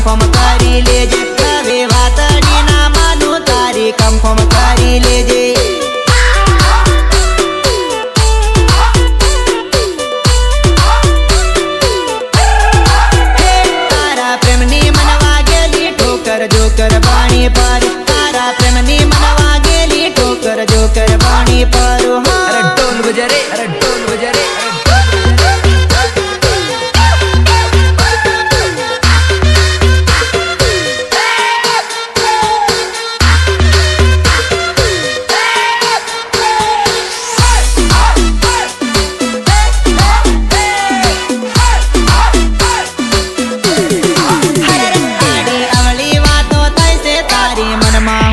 confirm કરી લેજે હવે વાતડી ના માનું તારી કન્ફર્મ કરી લેજે my